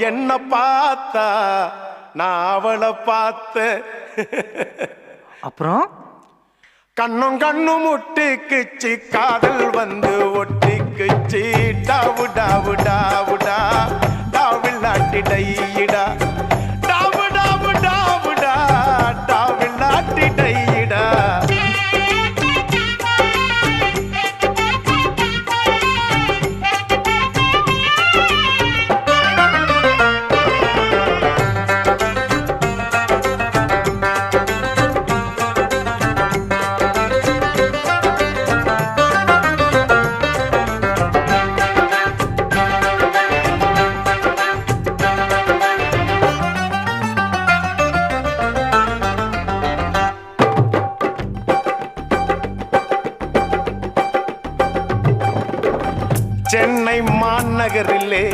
என்ன பார்த்தா நான் அவளை பார்த்தேன். அப்புறம்? கண்ணும் கண்ணும் முட்டிக்குச்சு காதல் வந்து ஒட்டிக்குச்சு. டாவு டாவு டாவுடா டாவில்லாட்டி டையிடா டாவு சென்னை மாநகரிலே